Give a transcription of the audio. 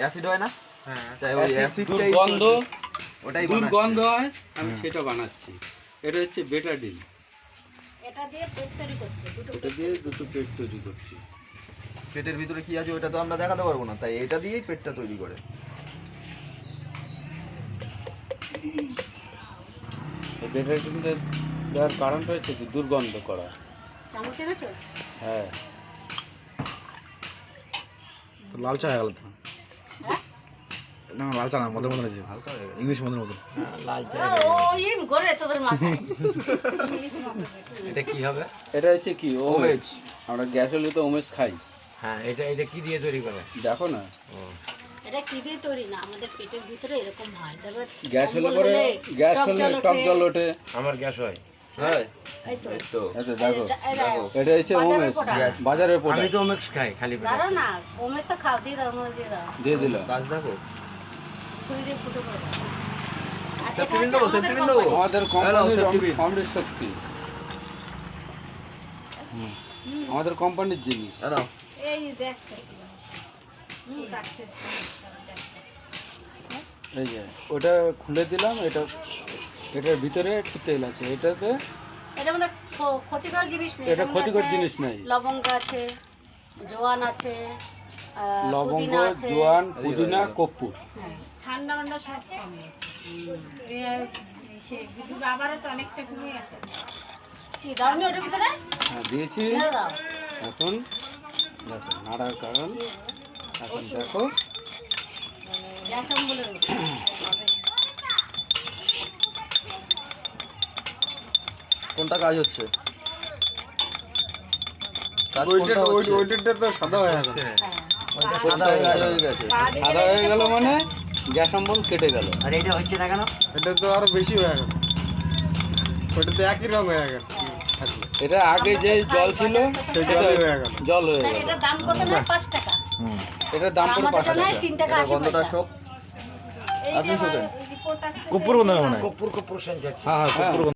Acid হয় না? হ্যাঁ। ওই অ্যাসিডটাই দুর্গন্ধ ওটাই দুর্গন্ধ হয় আমি সেটা বানাচ্ছি। এটা হচ্ছে বেটাডিন এটা দিয়ে পেট তৈরি করছে এটা দিয়ে দুটো পেট তৈরি করছি। পেটের ভিতরে কি আছে ওটা তো আমরা দেখাতে পারব না তাই এটা দিয়েই পেটটা তৈরি করে। দেওয়ার কারণটা হচ্ছে কি দুর্গন্ধ করা। হ্যাঁ। তো লাল চা গেল তো। হ্যাঁ না লাল চা না মদের মতন আছে। হালকা ইংলিশ মদের মতন ও ওই ঘরে তোদের মাথায়। মতো এটা কি হবে? এটা হচ্ছে কি ওমেজ আমরা গ্যাস হলে তো ওমেজ খাই। হ্যাঁ এটা এটা কি দিয়ে তৈরি করে? দেখো না। এটা কি দিয়ে তৈরি? না আমাদের পেটের ভিতরে এরকম হয়। তারপর গ্যাস হলে পরে গ্যাস হলে টক জল ওঠে। আমার গ্যাস হয়। হ্যাঁ। বাজারের ওমেজ product। বাজারের আমি তো ওমেক্স খাই খালি দিয়ে দিলাম। ফুটো এটা আমাদের কোম্পানির শক্তি আমাদের কোম্পানির জিনিস। এই দেখতেছি। এই যে ওটা খুলে দিলাম এটা এটার ভিতরে একটু তেল আছে। এটাতে মধ্যে খ- ক্ষতিকর জিনিস নেই। এটা ক্ষতিকর জিনিস নেই। লবঙ্গ আছে জোয়ান আছে লবঙ্গ জোয়ান পুদিনা। কর্পূর হ্যাঁ, ঠান্ডা সব কমে। আবারও তো অনেকটা কমে ভিতরে? হ্যাঁ দিয়েছি। এখন দেখো নাড়ার কারণ। এখন দেখো। কোনটা কাজ হচ্ছে? ওইটা ওইটা তো সাদা হয়ে গেছে হ্যাঁ। সাদা হয়ে গেছে। সাদা হয়ে গেল মানে গ্যাস অম্বল কেটে গেল। আর এটা হচ্ছে না কেন? এটা তো আরও বেশি হয়ে গেল। ওইটা তো একই রং হয়ে গেল। এটা আগে যে জল ছিল সেই সেটা হয়ে গেল। জল হয়ে গেল এটার দাম কত না? পাঁচ টাকা। এটার দাম পড়ে পাঁচ আমাদের নয় টাকা এটা গন্ধটা শোক। আপনি শোকেন? কপুর মনে হয় কপুর কপুর হ্যাঁ হ্যাঁ হ্যাঁ। কপুর